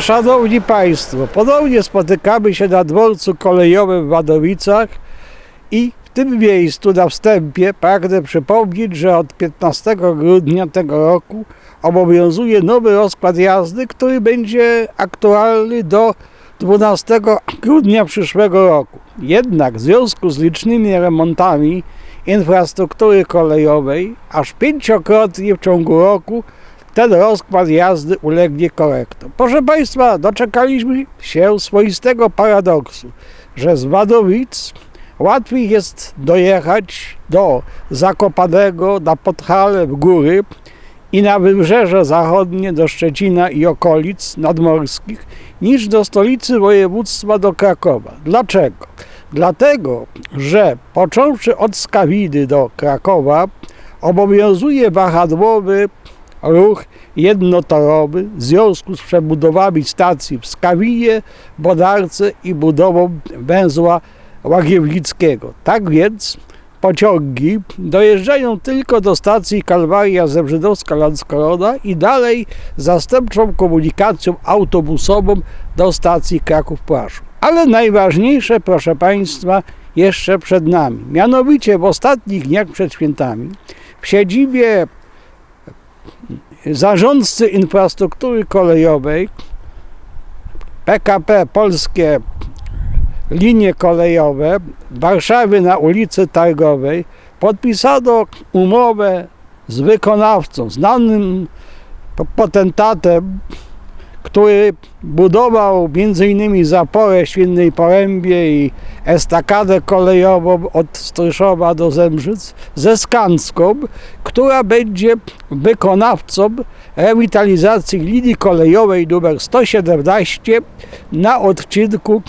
Szanowni Państwo, ponownie spotykamy się na dworcu kolejowym w Wadowicach i w tym miejscu na wstępie pragnę przypomnieć, że od 15 grudnia tego roku obowiązuje nowy rozkład jazdy, który będzie aktualny do 12 grudnia przyszłego roku. Jednak w związku z licznymi remontami infrastruktury kolejowej, aż pięciokrotnie w ciągu roku ten rozkład jazdy ulegnie korektom. Proszę Państwa, doczekaliśmy się swoistego paradoksu, że z Wadowic łatwiej jest dojechać do Zakopanego, na Podhale, w góry i na Wybrzeże Zachodnie, do Szczecina i okolic nadmorskich, niż do stolicy województwa, do Krakowa. Dlaczego? Dlatego, że począwszy od Skawidy do Krakowa, obowiązuje wahadłowy ruch jednotorowy w związku z przebudowami stacji w Skawinie, Bodarce i budową węzła Łagiewnickiego. Tak więc pociągi dojeżdżają tylko do stacji Kalwaria Zebrzydowska-Landskorona i dalej zastępczą komunikacją autobusową do stacji Kraków-Płaszów. Ale najważniejsze, proszę Państwa, jeszcze przed nami. Mianowicie w ostatnich dniach przed świętami w siedzibie zarządcy infrastruktury kolejowej PKP Polskie Linie Kolejowe Warszawy na ulicy Targowej podpisano umowę z wykonawcą, znanym potentatem, który budował m.in. zaporę Świnnej Porębie i estakadę kolejową od Stryszowa do Zembrzyc ze Skanską, która będzie wykonawcą rewitalizacji linii kolejowej numer 117 na odcinku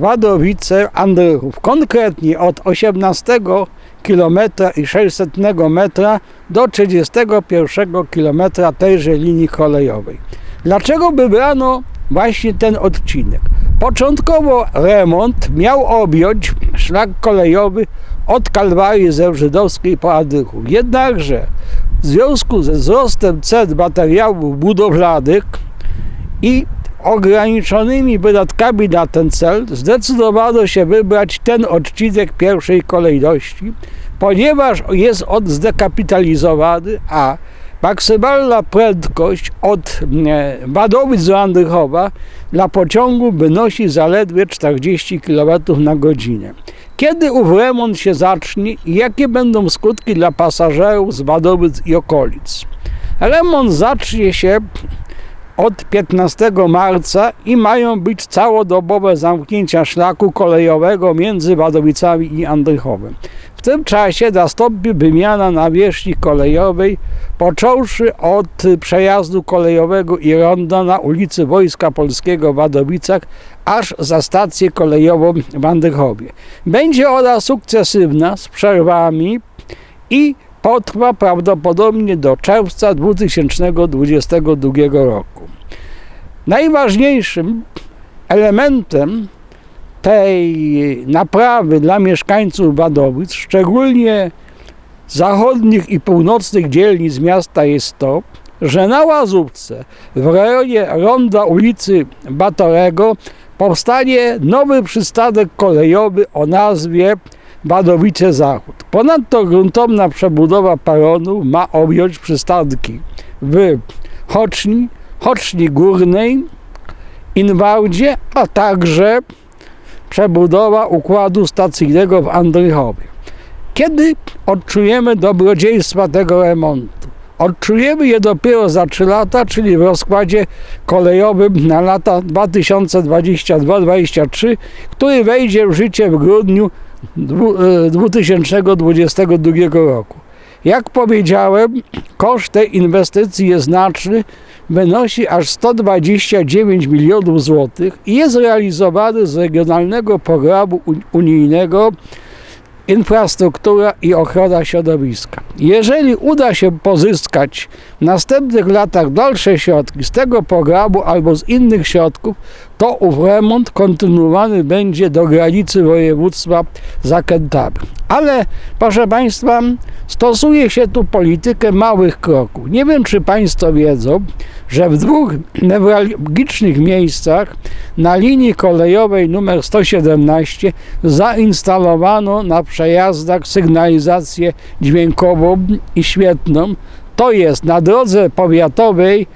Wadowice-Andrychów. Konkretnie od 18 km i 600 metra do 31 km tejże linii kolejowej. Dlaczego wybrano właśnie ten odcinek? Początkowo remont miał objąć szlak kolejowy od Kalwarii Zewrzydowskiej po Adrychów. Jednakże w związku ze wzrostem cen materiałów budowlanych i ograniczonymi wydatkami na ten cel zdecydowano się wybrać ten odcinek pierwszej kolejności, ponieważ jest on zdekapitalizowany, a maksymalna prędkość od e, Wadowic do Andrychowa dla pociągu wynosi zaledwie 40 km na godzinę. Kiedy ów remont się zacznie i jakie będą skutki dla pasażerów z Wadowic i okolic? Remont zacznie się od 15 marca i mają być całodobowe zamknięcia szlaku kolejowego między Wadowicami i Andrychowem. W tym czasie nastąpi wymiana nawierzchni kolejowej, począwszy od przejazdu kolejowego i ronda na ulicy Wojska Polskiego w Wadowicach, aż za stację kolejową w Andrychowie. Będzie ona sukcesywna z przerwami i potrwa prawdopodobnie do czerwca 2022 roku. Najważniejszym elementem tej naprawy dla mieszkańców Wadowic, szczególnie zachodnich i północnych dzielnic miasta jest to, że na Łazówce w rejonie ronda ulicy Batorego powstanie nowy przystanek kolejowy o nazwie Wadowice Zachód. Ponadto gruntowna przebudowa peronu ma objąć przystanki w Hoczni, Hoczni Górnej, Inwałdzie, a także przebudowa układu stacyjnego w Andrychowie. Kiedy odczujemy dobrodziejstwa tego remontu? Odczujemy je dopiero za 3 lata, czyli w rozkładzie kolejowym na lata 2022-2023, który wejdzie w życie w grudniu 2022 roku. Jak powiedziałem, koszt tej inwestycji jest znaczny, wynosi aż 129 milionów złotych i jest realizowany z regionalnego programu unijnego infrastruktura i ochrona środowiska. Jeżeli uda się pozyskać w następnych latach dalsze środki z tego programu albo z innych środków, to ów remont kontynuowany będzie do granicy województwa Zakętami. Ale proszę Państwa, stosuje się tu politykę małych kroków. Nie wiem, czy Państwo wiedzą, że w dwóch newralgicznych miejscach na linii kolejowej numer 117 zainstalowano na przejazdach sygnalizację dźwiękową i świetną. To jest na drodze powiatowej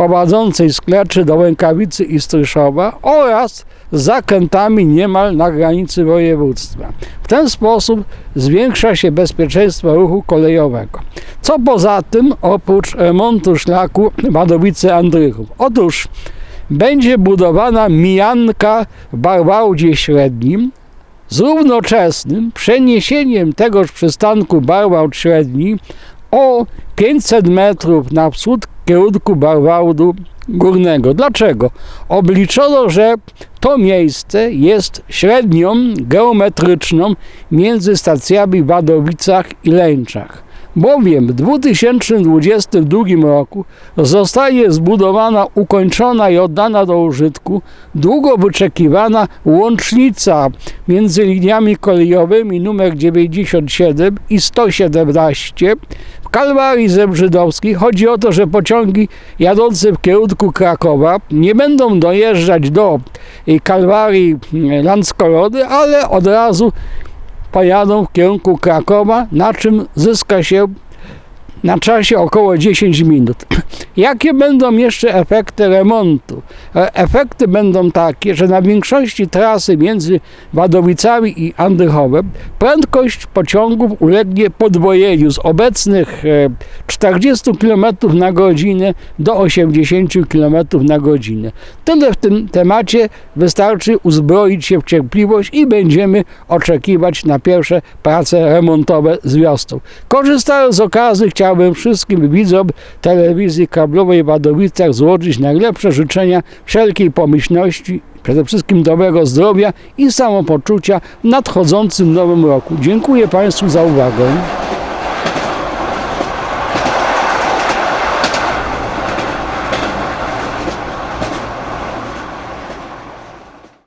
prowadzącej z Kleczy do Łękawicy i Stryszowa oraz zakrętami niemal na granicy województwa. W ten sposób zwiększa się bezpieczeństwo ruchu kolejowego. Co poza tym, oprócz remontu szlaku Wadowice-Andrychów? Otóż będzie budowana mijanka w Barbaudzie Średnim z równoczesnym przeniesieniem tegoż przystanku Barbałd Średni o 500 metrów na wschód kierunku Barbaudu Górnego. Dlaczego? Obliczono, że to miejsce jest średnią geometryczną między stacjami w Wadowicach i Lęczach. Bowiem w 2022 roku zostaje zbudowana, ukończona i oddana do użytku długo wyczekiwana łącznica między liniami kolejowymi nr 97 i 117 w Kalwarii Zebrzydowskiej. Chodzi o to, że pociągi jadące w kierunku Krakowa nie będą dojeżdżać do y, Kalwarii y, Landskorody, ale od razu pojadą w kierunku Krakowa, na czym zyska się na czasie około 10 minut. Jakie będą jeszcze efekty remontu? E, Efekty będą takie, że na większości trasy między Wadowicami i Andrychowem prędkość pociągów ulegnie podwojeniu z obecnych e, 40 km na godzinę do 80 km na godzinę. Tyle w tym temacie wystarczy uzbroić się w cierpliwość i będziemy oczekiwać na pierwsze prace remontowe z wiosną. Korzystając z okazji chciałbym wszystkim widzom telewizji kablowej w Wadowicach złożyć najlepsze życzenia wszelkiej pomyślności, przede wszystkim dobrego zdrowia i samopoczucia w nadchodzącym nowym roku. Dziękuję Państwu za uwagę.